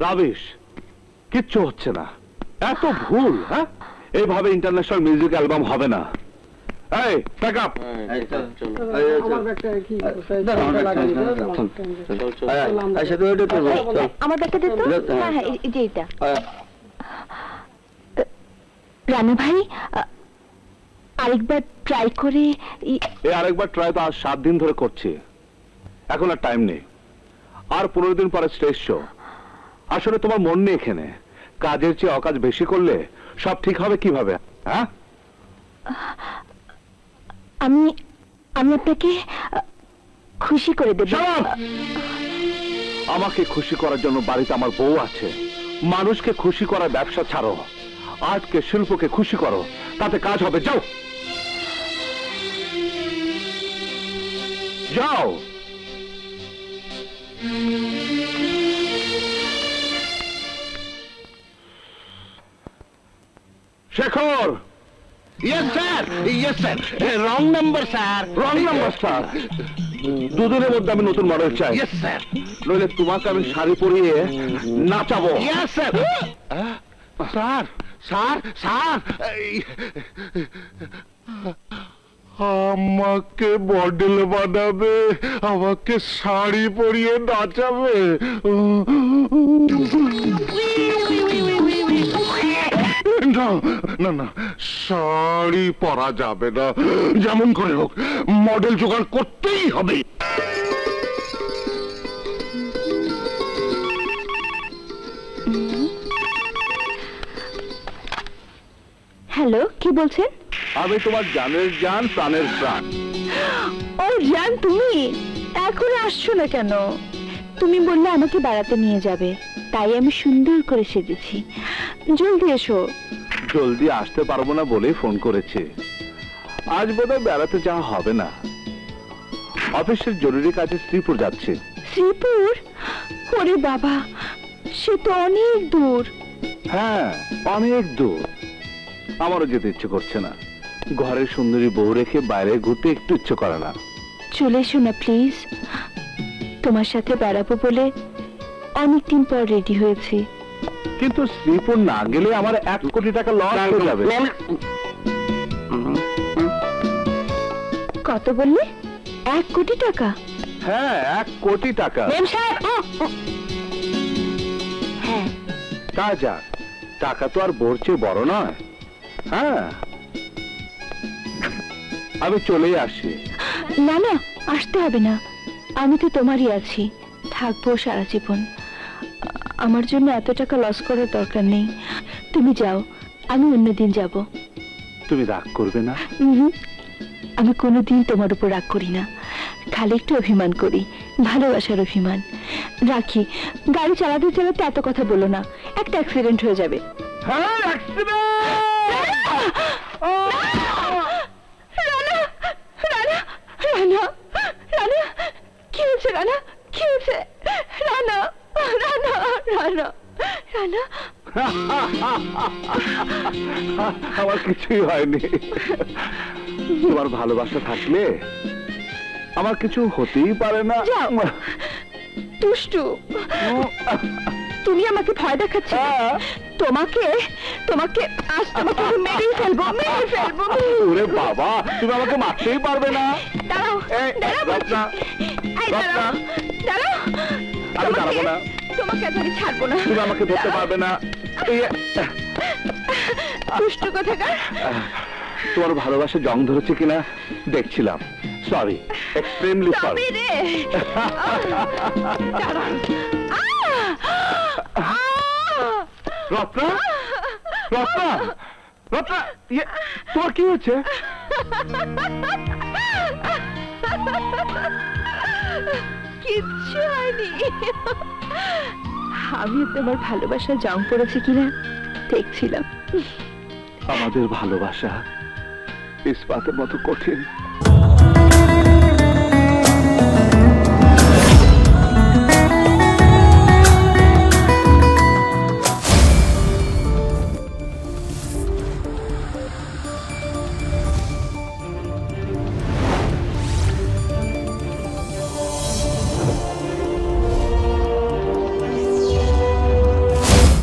Rubbish কিচ্ছু হচ্ছে না। এত ভুল হ্যাঁ? এইভাবে ইন্টারন্যাশনাল মিউজিক অ্যালবাম হবে না। এই প্যাক আপ আমার ব্যাগটা কি? আমার ব্যাগটা দে তো। হ্যাঁ হ্যাঁ এই- এই যে এটা রানু ভাই আরেকবার ট্রাই করে এই আরেকবার ট্রাই তো আজ সাত দিন ধরে করছি। এখন আর টাইম নেই। আর পনেরো দিন পরে স্টেজ শো আসলে তোমার মন নেই এখানে। কাজের চেয়ে অকাজ বেশি করলে সব ঠিক হবে কীভাবে হ্যাঁ? আমি আমি আপনাকে খুশি করে দেব। আমাকে খুশি করার জন্য বাড়িতে আমার বউ আছে। মানুষকে খুশি করার ব্যবসা ছাড়ো। আর্টকে শিল্পকে খুশি করো। তাতে কাজ হবে যাও! যাও! Shekhar. Yes sir yes sir wrong number sir wrong number sir দুদিনের মধ্যে আমি নতুন মডেল চাই। ইয়েস স্যার নইলে তোমাকে আমি শাড়ি পরিয়ে নাচাবো। Yes sir sir sir sir. আমাকে মডেল বানাবে আমাকে শাড়ি পরিয়ে নাচাবে। না না না শাড়ি পরা যাবে না। যেমন করে হোক মডেল জোগাড় করতেই হবে। হ্যালো কি বলছেন? আমি তোমার জানের জান প্রাণের প্রাণ। ও জান তুমি? এখন আসছো না কেন? তুমি বললে আমাকে বেড়াতে নিয়ে যাবে তাই আমি সুন্দর করে সেজেছি। জলদি এসো। জলদি আসতে পারব না বলেই ফোন করেছে। আজ বোধহয় বেড়াতে যাওয়া হবে না। অফিসের জরুরি কাজে শ্রীপুর যাচ্ছে। শ্রীপুর? ওরে বাবা সে তো অনেক দূর। হ্যাঁ অনেক দূর। আমারও যেতে ইচ্ছে করছে না। ঘরের সুন্দরী বউ রেখে বাইরে ঘুরতে একটু ইচ্ছে করে না। চলে এসো না প্লিজ। তোমার সাথে বেড়াবো বলে অনেকদিন পর রেডি হয়েছি। কিন্তু শ্রীপুর না গেলে আমার এক কোটি টাকা লস হয়ে যাবে। কত বললে? এক কোটি টাকা? হ্যাঁ এক কোটি টাকা। হ্যাঁ। তা যাক টাকা তো আর বোর চেয়ে বড় নয়। হ্যাঁ। আমি চলেই আসি না না আসতে হবে না। আমি তো তোমারই আছি। থাকব সারা জীবন। আমার জন্য এত টাকা লস করার দরকার নেই। তুমি যাও আমি অন্যদিন যাব। তুমি রাগ করবে না? আমি কোনোদিন তোমার উপর রাগ করি না। খালি একটু অভিমান করি ভালোবাসার অভিমান। রাখি গাড়ি চালাতে চালাতে এত কথা বলো না একটা অ্যাক্সিডেন্ট হয়ে যাবে। হ্যাঁ accident! রানা রানা রানা রানা কি হয়েছে রানা কি হয়েছে রানা রানা রানা। রানা আমার কিছুই হয়নি। তোমার ভালোবাসা থাকলে আমার কিছু হতেই পারে না। দুষ্টু তুমি আমাকে ভয় দেখাচ্ছ। হ্যাঁ। তোমাকে তোমাকে আজ তোমাকে মেরেই ফেলব মেরে ফেলব। ওরে বাবা তুমি আমাকে মারতেই পারবে না। দাঁড়াও দাঁড়াও। দাঁড়াও দাঁড়াও। আমি দাঁড়াবো না। তোমাকে আজ আমি ছাড়বো না। তুমি আমাকে ধরতে পারবে না। দুষ্টু কোথাকার? তোমার ভালোবাসা জং ধরেছে কিনা দেখছিলাম। Sorry extremely sorry! Ratna? Ratna? Ratna ইয়ে, তোমার কি হয়েছে? কিচ্ছু হয়নি। আমি তোমার ভালোবাসা জং পড়েছে কিনা দেখছিলাম। আমাদের ভালোবাসা ইস্পাতের মতো কঠিন।